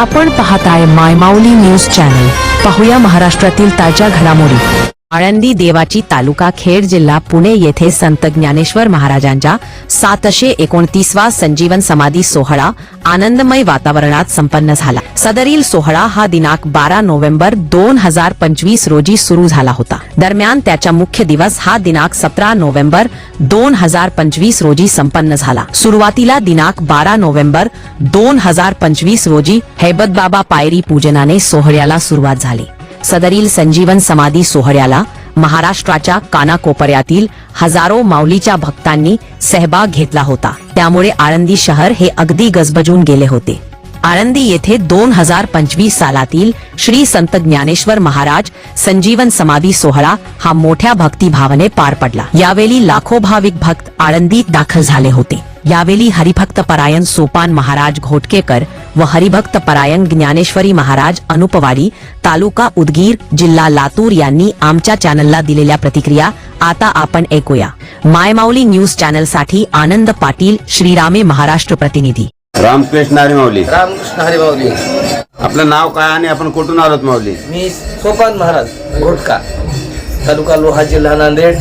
आपण पाहताय मायमाऊली news channel. पाहूया महाराष्ट्रातील ताज्या घडामोडी. आळंदी देवाची तालुका खेड जिल्हा पुणे येथे संत ज्ञानेश्वर महाराजांच्या सातशे एकोणतीसवा संजीवन समाधी सोहळा आनंदमय वातावरणात संपन्न झाला. सदरील सोहळा हा दिनांक बारा नोव्हेंबर दोन हजार पंचवीस रोजी सुरू झाला होता. दरम्यान त्याचा मुख्य दिवस हा दिनांक सतरा नोव्हेंबर दोन हजार पंचवीस रोजी संपन्न झाला. सुरुवातीला दिनांक बारा नोव्हेंबर दोन हजार पंचवीस रोजी हैबत बाबा पायरी पूजनाने सोहळ्याला सुरुवात झाली. सदरील संजीवन समाधी सोहळ्याला महाराष्ट्राच्या कानाकोपऱ्यातील हजारो माऊलीच्या भक्तांनी सहभाग घेतला होता. त्यामुळे आळंदी शहर हे अगदी गजबजून गेले होते. आळंदी येथे दोन हजार पंचवीस सालातील श्री संत ज्ञानेश्वर महाराज संजीवन समाधी सोहळा हा मोठ्या भक्तिभावाने पार पडला. यावेळी लाखो भाविक भक्त आळंदीत दाखल झाले होते. यावेळी हरिभक्त परायण सोपान महाराज घोटकेकर व हरिभक्त परायण ज्ञानेश्वरी महाराज अनुपवाडी तालुका उदगीर जिल्हा लातूर यांनी आमच्या चॅनलला दिलेल्या प्रतिक्रिया आता आपण ऐकूया. मायमाऊली न्यूज चॅनलसाठी आनंद पाटील श्रीरामे महाराष्ट्र प्रतिनिधी. रामकृष्ण हरी माऊली. रामकृष्ण हरी माऊली. आपलं नाव काय आणि आपण कुठून आलोत माऊली? मी सोपान महाराज घोटका तालुका लोहा जिल्हा नांदेड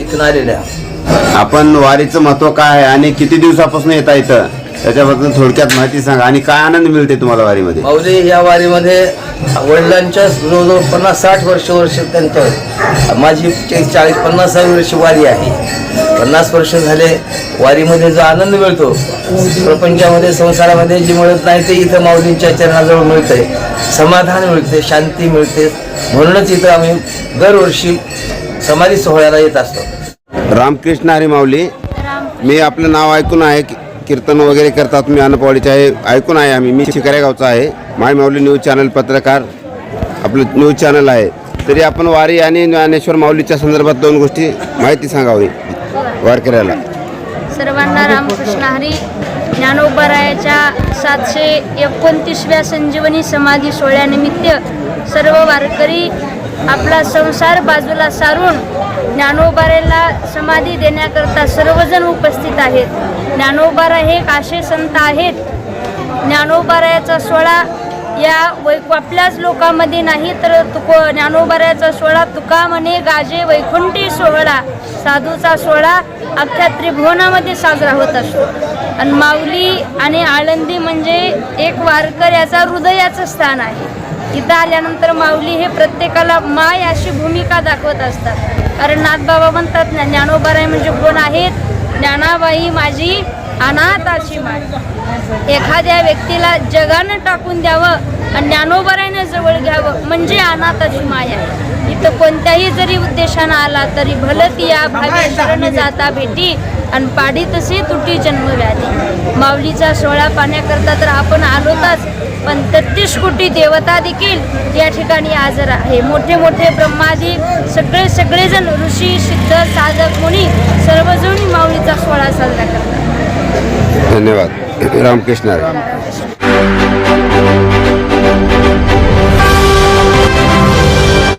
इथून आलेले आहे. आपण वारीचं महत्त्व काय आहे आणि किती दिवसापासून येता इथं? त्याच्याबद्दल थोडक्यात माहिती सांगा आणि काय आनंद मिळते तुम्हाला वारीमध्ये? माऊली या वारीमध्ये वडिलांच्या जवळजवळ पन्नास साठ वर्ष वर्ष त्यांच्या माझी चाळीस पन्नासावी वर्ष वारी आहे. पन्नास वर्ष झाले वारीमध्ये जो आनंद मिळतो प्रपंचामध्ये संसारामध्ये जे मिळत नाही ते इथं माऊलींच्या चरणाजवळ मिळतंय. समाधान मिळते शांती मिळते. म्हणूनच इथं आम्ही दरवर्षी समाधी सोहळ्याला येत असतो. रामकृष्ण हरी माऊली. मी आपलं नाव ऐकून आहे कीर्तन वगैरे करतात तुम्ही अनपवाडीचे आहे. ऐकून आहे आम्ही मी शिकाऱ्या गावचा आहे. माय माऊली न्यूज चॅनल पत्रकार आपलं न्यूज चॅनल आहे. तरी आपण वारी आणि ज्ञानेश्वर माऊलीच्या संदर्भात दोन गोष्टी माहिती सांगावी वारकऱ्याला. सर्वांना रामकृष्ण हरी. ज्ञानोबरायाच्या सातशे एकोणतीसव्या संजीवनी समाधी सोहळ्यानिमित्त सर्व वारकरी आपला संसार बाजूला सारून ज्ञानोबाराला समाधी देण्याकरता सर्वजण उपस्थित आहेत. ज्ञानोबारा हे एक असे संत आहेत. ज्ञानोबारायाचा सोहळा या वै आपल्याच लोकांमध्ये नाही तर तुको ज्ञानोबारायाचा सोहळा तुका म्हणे गाजे वैकुंठी सोहळा साधूचा सोहळा अख्ख्या त्रिभुवनामध्ये साजरा होत असतो. आणि माऊली आणि आळंदी म्हणजे एक वारकऱ्याचा हृदयाचं स्थान आहे. इथं आल्यानंतर माऊली हे प्रत्येकाला माय अशी भूमिका दाखवत असतात. कारण नाथबाबा म्हणतात ना ज्ञानोबाराय म्हणजे कोण आहेत? ज्ञानाबाई माझी अनाथाची माय. एखाद्या व्यक्तीला जगानं टाकून द्यावं आणि ज्ञानोबरायनं जवळ घ्यावं म्हणजे अनाथाची माय आहे. इथं कोणत्याही जरी उद्देशानं आला तरी भलत या भावी शरण जाता भेटी आणि पाडी तसे तुटी जन्मव्याधी. माऊलीचा सोहळा पाहण्याकरता तर आपण आलोतच पण तेहतीस कोटी देवता देखील या ठिकाणी हजर आहे. मोठे मोठे ब्रह्मादी सगळे सगळेजण ऋषी सिद्ध साधक मुनी सर्वजण माऊलीचा सोहळा साजरा करतात. धन्यवाद. रामकृष्ण.